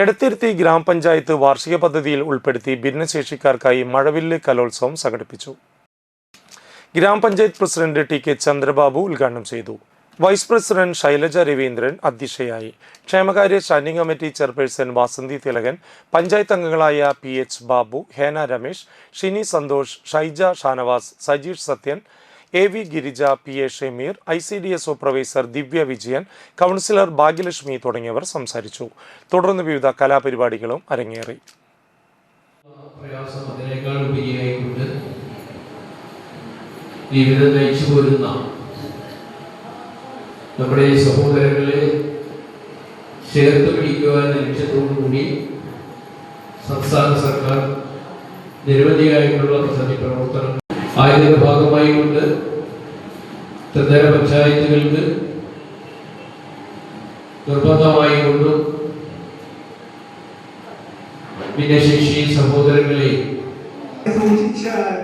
എടത്തിരുത്തി ഗ്രാമപഞ്ചായത്ത് വാർഷിക പദ്ധതിയിൽ ഉൾപ്പെടുത്തി ഭിന്നശേഷിക്കാർക്കായി മഴവില്ല് കലോത്സവം സംഘടിപ്പിച്ചു. ഗ്രാമപഞ്ചായത്ത് പ്രസിഡന്റ് ടി കെ ചന്ദ്രബാബു ഉദ്ഘാടനം ചെയ്തു. വൈസ് പ്രസിഡന്റ് ശൈലജ രവീന്ദ്രൻ അധ്യക്ഷയായി. ക്ഷേമകാര്യ standing committee chairperson Vasanthi Thilakan panchayat അംഗങ്ങളായ P H Babu Hena Ramesh Shini Santhosh Shaija Shanavas Sajeesh Sathyan A V Girija P A Shameer I C D S supervisor Divya Vijayan councillor Bhagyalakshmi തുടങ്ങിയവർ സംസാരിച്ചു. തുടർന്ന് വിവിധ കലാപരിപാടികളും അരങ്ങേറി. ജീവിതം നയിച്ചു പോരുന്ന നമ്മുടെ സഹോദരങ്ങളെ ചേർത്ത് പിടിക്കുവാൻ ലക്ഷ്യത്തോടുകൂടി സംസ്ഥാന സർക്കാർ നിരവധിയായിട്ടുള്ള പദ്ധതി പ്രവർത്തനങ്ങൾ ആയതിന്റെ ഭാഗമായി കൊണ്ട് ത്രിതല പഞ്ചായത്തുകൾക്ക് നിർബന്ധമായി കൊണ്ടും ഭിന്നശേഷി സഹോദരങ്ങളെ സൂക്ഷിച്ചാൽ